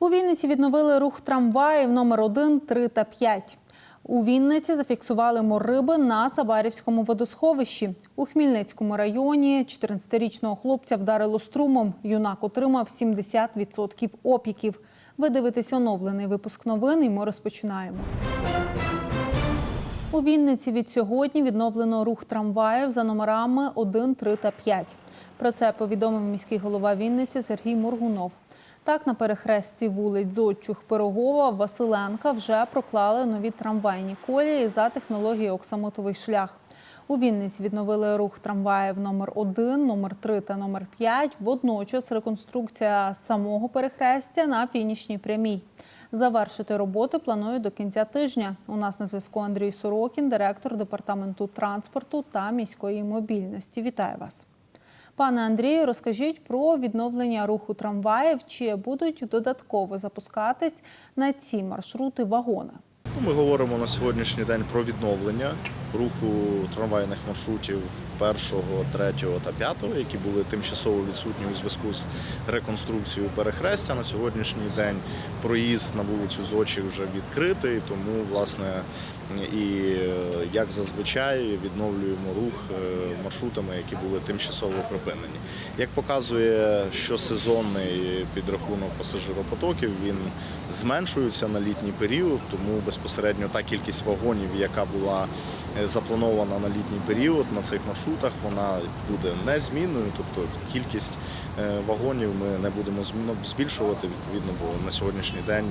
У Вінниці відновили рух трамваїв номер 1, 3 та 5. У Вінниці зафіксували морриби на Саварівському водосховищі. У Хмільницькому районі 14-річного хлопця вдарило струмом. Юнак отримав 70% опіків. Ви дивитесь оновлений випуск новин і ми розпочинаємо. У Вінниці від сьогодні відновлено рух трамваїв за номерами 1, 3 та 5. Про це повідомив міський голова Вінниці Сергій Моргунов. Так, на перехресті вулиць Зодчух, Пирогова, Василенка вже проклали нові трамвайні колії за технологією оксамотовий шлях. У Вінниці відновили рух трамваїв номер 1, номер 3 та номер 5. Водночас реконструкція самого перехрестя на фінішній прямій. Завершити роботи планують до кінця тижня. У нас на зв'язку Андрій Сорокін, директор департаменту транспорту та міської мобільності. Вітаю вас. Пане Андрію, розкажіть про відновлення руху трамваїв. Чи будуть додатково запускатись на ці маршрути вагони? Ми говоримо на сьогоднішній день про відновлення руху трамвайних маршрутів першого, третього та п'ятого, які були тимчасово відсутні у зв'язку з реконструкцією перехрестя. На сьогоднішній день проїзд на вулицю Зочі вже відкритий, тому власне і як зазвичай відновлюємо рух е, маршрутами, які були тимчасово припинені. Як показує щосезонний підрахунок пасажиропотоків, він зменшується на літній період, тому безпосередньо та кількість вагонів, яка була запланована на літній період на цих маршрутах, вона буде незмінною. Тобто кількість е, вагонів ми не будемо зм- збільшувати відповідно, бо на сьогоднішній день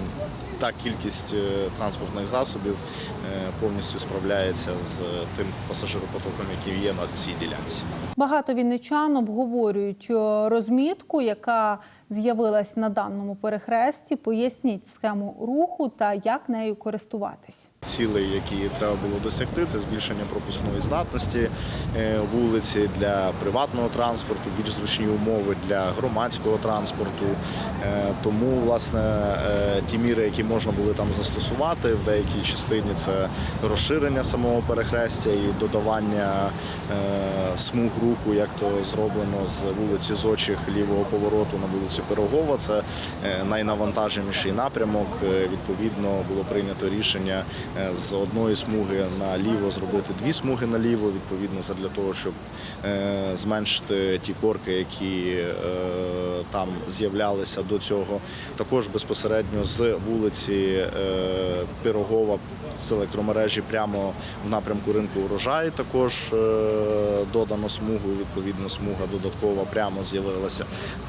та кількість е, транспортних засобів е, повністю справляється з тим пасажиропотоком, який є на цій ділянці. Багато вінничан обговорюють е, розмітку, яка з'явилась на даному перехресті. Поясніть схему руху та як нею користуватись. Цілей, які треба було досягти, це збільшення пропускної здатності е, вулиці для приватного транспорту, більш зручні умови для громадського транспорту. Е, Тому, власне, е, ті міри, які можна було там застосувати в деякій частині, це розширення самого перехрестя і додавання е, смуг руху, як то зроблено з вулиці Зочих лівого повороту на вулицю Пирогова. Це е, найнавантаженіший напрямок. Е, Відповідно, було прийнято рішення з одної смуги наліво зробити дві смуги наліво, відповідно, для того, щоб зменшити ті корки, які там з'являлися до цього. Також безпосередньо з вулиці е, Пирогова з електромережі прямо в напрямку ринку урожай також е, додано смугу, відповідно, смуга додаткова прямо з'явилася.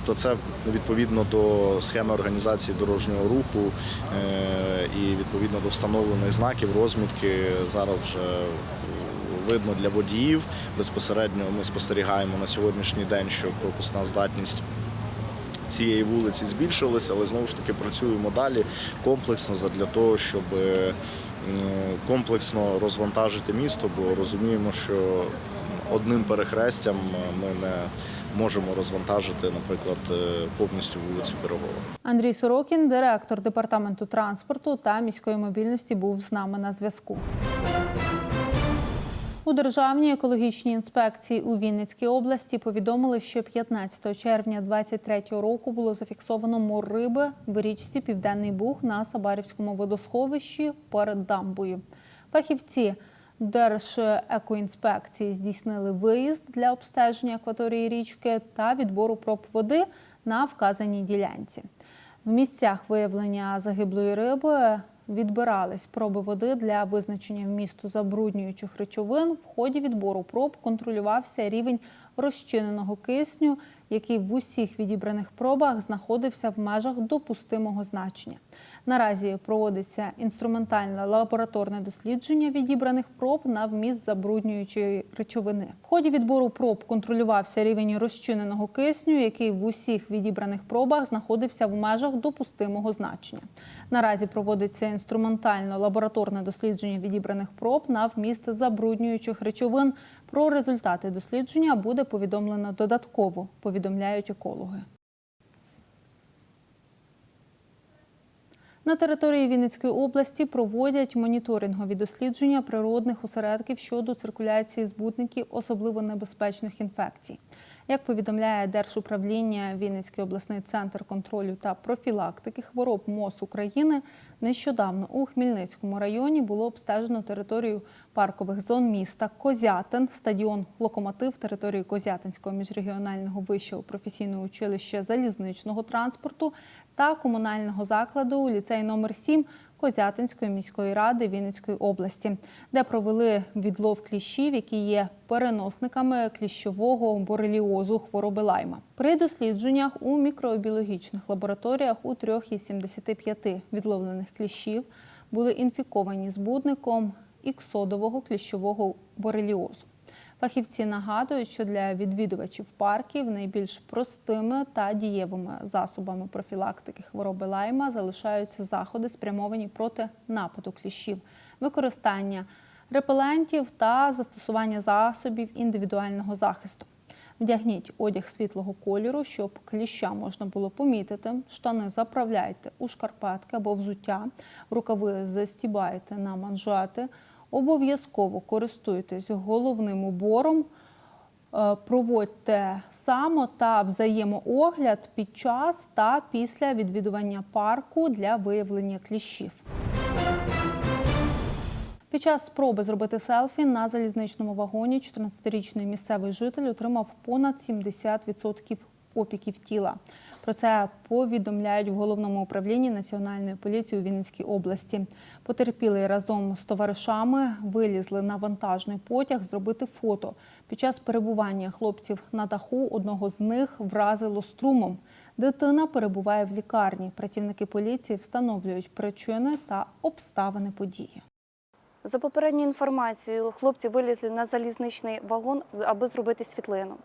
То це відповідно до схеми організації дорожнього руху е, і відповідно до встановлених знаків розмітки зараз вже видно для водіїв. Безпосередньо ми спостерігаємо на сьогоднішній день, що пропускна здатність цієї вулиці збільшилася, але знову ж таки працюємо далі комплексно для того, щоб е, комплексно розвантажити місто, бо розуміємо, що одним перехрестям ми не можемо розвантажити, наприклад, е, повністю вулицю Пирогова. Андрій Сорокін, директор департаменту транспорту та міської мобільності, був з нами на зв'язку. У Державній екологічній інспекції у Вінницькій області повідомили, що 15 червня 2023 року було зафіксовано мор риби в річці Південний Буг на Сабарівському водосховищі перед дамбою. Фахівці Держекоінспекції здійснили виїзд для обстеження акваторії річки та відбору проб води на вказаній ділянці. В місцях виявлення загиблої риби відбирались проби води для визначення вмісту забруднюючих речовин. В ході відбору проб контролювався рівень розчиненого кисню, який в усіх відібраних пробах знаходився в межах допустимого значення. Наразі проводиться інструментальне лабораторне дослідження відібраних проб на вміст забруднюючої речовини. В ході відбору проб контролювався рівень розчиненого кисню, який в усіх відібраних пробах знаходився в межах допустимого значення. Наразі проводиться інструментально лабораторне дослідження відібраних проб на вміст забруднюючих речовин. Про результати дослідження буде повідомлено додатково, повідомляють екологи. На території Вінницької області проводять моніторингові дослідження природних осередків щодо циркуляції збутників особливо небезпечних інфекцій. Як повідомляє Держуправління Вінницький обласний центр контролю та профілактики хвороб МОЗ України, нещодавно у Хмельницькому районі було обстежено територію паркових зон міста Козятин, стадіон Локомотив, територію Козятинського міжрегіонального вищого професійного училища залізничного транспорту та комунального закладу ліцей номер 7 Козятинської міської ради Вінницької області, де провели відлов кліщів, які є переносниками кліщового бореліозу хвороби лайма. При дослідженнях у мікробіологічних лабораторіях у трьох із 75 відловлених кліщів були інфіковані збудником іксодового кліщового бореліозу. Фахівці нагадують, що для відвідувачів парків найбільш простими та дієвими засобами профілактики хвороби лайма залишаються заходи, спрямовані проти нападу кліщів, використання репелентів та застосування засобів індивідуального захисту. Вдягніть одяг світлого кольору, щоб кліща можна було помітити. Штани заправляйте у шкарпетки або взуття, рукави застібайте на манжети. Обов'язково користуйтесь головним убором, е, проводьте само та взаємоогляд під час та після відвідування парку для виявлення кліщів. Під час спроби зробити селфі на залізничному вагоні 14-річний місцевий житель отримав понад 70% опіків тіла. Про це повідомляють в головному управлінні Національної поліції у Вінницькій області. Потерпілий разом з товаришами вилізли на вантажний потяг зробити фото. Під час перебування хлопців на даху одного з них вразило струмом. Дитина перебуває в лікарні. Працівники поліції встановлюють причини та обставини події. За попередньою інформацією, хлопці вилізли на залізничний вагон, аби зробити світлину.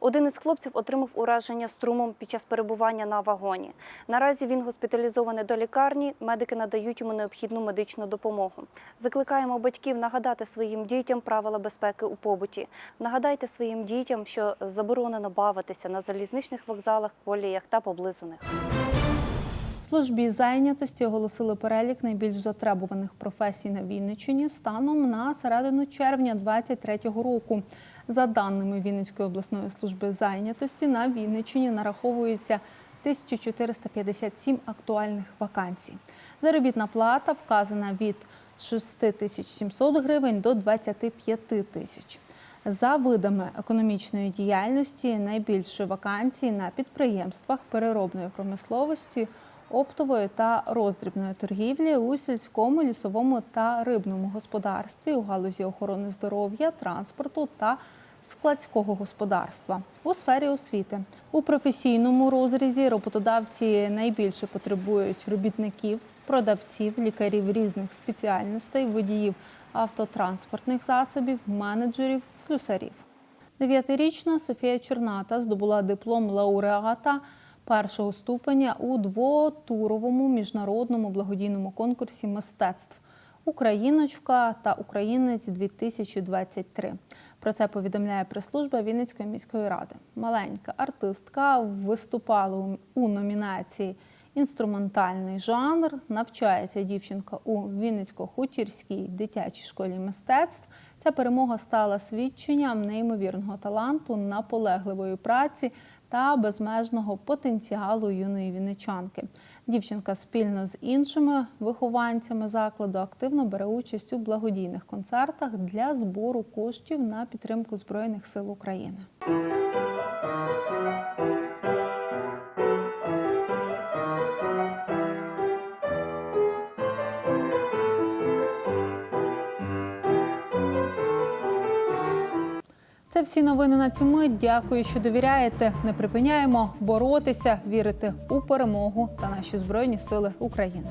Один із хлопців отримав ураження струмом під час перебування на вагоні. Наразі він госпіталізований до лікарні. Медики надають йому необхідну медичну допомогу. Закликаємо батьків нагадати своїм дітям правила безпеки у побуті. Нагадайте своїм дітям, що заборонено бавитися на залізничних вокзалах, коліях та поблизу них. Службі зайнятості оголосили перелік найбільш затребуваних професій на Вінниччині станом на середину червня 2023 року. За даними Вінницької обласної служби зайнятості, на Вінниччині нараховується 1457 актуальних вакансій. Заробітна плата вказана від 6700 гривень до 25 тисяч. За видами економічної діяльності найбільше вакансій на підприємствах переробної промисловості, оптової та роздрібної торгівлі у сільському, лісовому та рибному господарстві, у галузі охорони здоров'я, транспорту та складського господарства у сфері освіти. У професійному розрізі роботодавці найбільше потребують робітників, продавців, лікарів різних спеціальностей, водіїв автотранспортних засобів, менеджерів, слюсарів. Дев'ятирічна Софія Чорната здобула диплом лауреата першого ступеня у двотуровому міжнародному благодійному конкурсі мистецтв Україночка та Українець 2023. Про це повідомляє прес-служба Вінницької міської ради. Маленька артистка виступала у- номінації Інструментальний жанр навчається дівчинка у Вінницько-Хутірській дитячій школі мистецтв. Ця перемога стала свідченням неймовірного таланту, наполегливої праці та безмежного потенціалу юної вінничанки. Дівчинка спільно з іншими вихованцями закладу активно бере участь у благодійних концертах для збору коштів на підтримку Збройних сил України. Це всі новини на цю мить. Дякую, що довіряєте. Не припиняємо боротися, вірити у перемогу та наші збройні сили України.